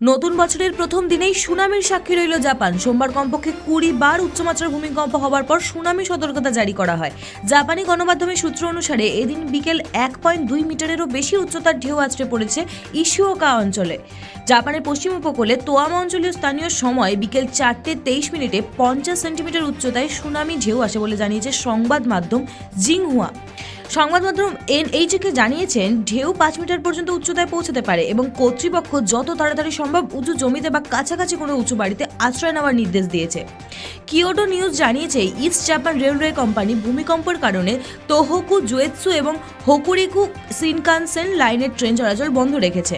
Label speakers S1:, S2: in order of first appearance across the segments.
S1: নতুন বছরের প্রথম দিনেই সুনামির সাক্ষী রইল জাপান। সোমবার কমপক্ষে কুড়ি বার উচ্চমাত্রার ভূমিকম্প হওয়ার পর সুনামি সতর্কতা জারি করা হয়। জাপানি গণমাধ্যমের সূত্র অনুসারে এদিন বিকেল এক পয়েন্ট দুই মিটারেরও বেশি উচ্চতার ঢেউ আছড়ে পড়েছে ইসিওকা অঞ্চলে। জাপানের পশ্চিম উপকূলে তোয়ামা অঞ্চলীয় স্থানীয় সময় বিকেল চারটে তেইশ মিনিটে পঞ্চাশ সেন্টিমিটার উচ্চতায় সুনামি ঢেউ আসে বলে জানিয়েছে সংবাদ মাধ্যম জিংহুয়া। সংবাদ মাধ্যম এনএইচকে জানিয়েছেন, ঢেউ পাঁচ মিটার পর্যন্ত উচ্চতায় পৌঁছাতে পারে এবং কর্তৃপক্ষ যত তাড়াতাড়ি সম্ভব উঁচু জমিতে বা কাছাকাছি কোনো উঁচু বাড়িতে আশ্রয় নেওয়ার নির্দেশ দিয়েছে। কিয়োটো নিউজ জানিয়েছে, ইস্ট জাপান রেলওয়ে কোম্পানি ভূমিকম্পের কারণে তোহকু, জুয়েৎসু এবং হোকুরিকু সিনকানসেন লাইনের ট্রেন চলাচল বন্ধ রেখেছে।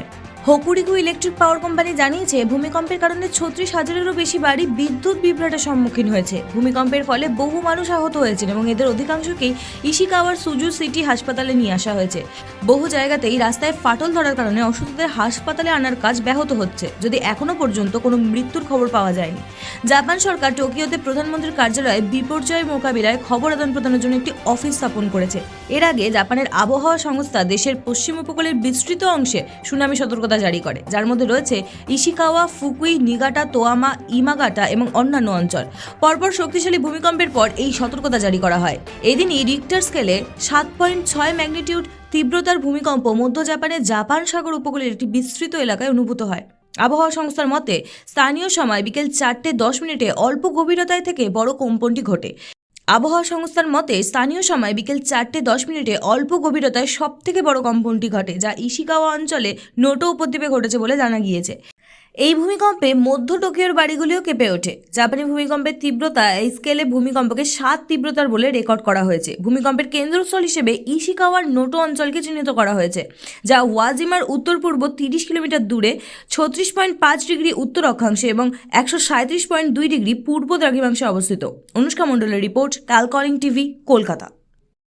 S1: হোকুরিকু ইলেকট্রিক পাওয়ার কোম্পানি জানিয়েছে, ভূমিকম্পের কারণে ছত্রিশ হাজারেরও বেশি বাড়ি বিদ্যুৎ বিভ্রাটের সম্মুখীন হয়েছে। ভূমিকম্পের ফলে বহু মানুষ আহত হয়েছেন এবং এদের অধিকাংশকেই ইশিকাওয়ার সুজু সিটি হাসপাতালে নিয়ে আসা হয়েছে। বহু জায়গাতেই রাস্তায় ফাটল ধরার কারণে অসুস্থদের হাসপাতালে আনার কাজ ব্যাহত হচ্ছে, যদি এখনও পর্যন্ত কোনো মৃত্যুর খবর পাওয়া যায়নি। জাপান সরকার টোকিওতে প্রধানমন্ত্রীর কার্যালয়ে বিপর্যয় মোকাবিলায় খবর আদান প্রদানের জন্য একটি অফিস স্থাপন করেছে। এর আগে জাপানের আবহাওয়া সংস্থা দেশের পশ্চিম উপকূলের বিস্তৃত অংশে সুনামি সতর্কতা জারি করে, যার মধ্যে রয়েছে Ishikawa, Fukui, Niigata, Toyama, Yamagata এবং অন্যান্য অঞ্চল। পরপর শক্তিশালী ভূমিকম্পের পর এই সতর্কতা জারি করা হয়। এদিনই রিক্টার স্কেলে সাত পয়েন্ট ছয় ম্যাগনিটিউড তীব্রতার ভূমিকম্প মধ্য জাপানের জাপান সাগর উপকূলের একটি বিস্তৃত এলাকায় অনুভূত হয়। আবহাওয়া সংস্থার মতে, স্থানীয় সময় বিকেল চারটে দশ মিনিটে অল্প গভীরতায় থেকে বড় কম্পনটি ঘটে। আবহাওয়া সংস্থার মতে, স্থানীয় সময় বিকেল চারটে দশ মিনিটে অল্প গভীরতায় সব থেকে বড় কম্পনটি ঘটে, যা ইশিকাওয়া অঞ্চলে নোটো উপদ্বীপে ঘটেছে বলে জানা গিয়েছে। এই ভূমিকম্পে মধ্য টোকিওর বাড়িগুলিও কেঁপে ওঠে। জাপানি ভূমিকম্পের তীব্রতা এই স্কেলে ভূমিকম্পকে সাত তীব্রতার বলে রেকর্ড করা হয়েছে। ভূমিকম্পের কেন্দ্রস্থল হিসেবে ইশিকাওয়ার নোটো অঞ্চলকে চিহ্নিত করা হয়েছে, যা ওয়াজিমার উত্তর পূর্ব তিরিশ কিলোমিটার দূরে ছত্রিশ পয়েন্ট পাঁচ ডিগ্রি উত্তর অক্ষাংশে এবং একশো সাঁত্রিশ পয়েন্ট দুই ডিগ্রি পূর্ব দ্রাঘিমাংশে অবস্থিত। অনুষ্কা মণ্ডলের রিপোর্ট কাল কলিং টিভি, কলকাতা।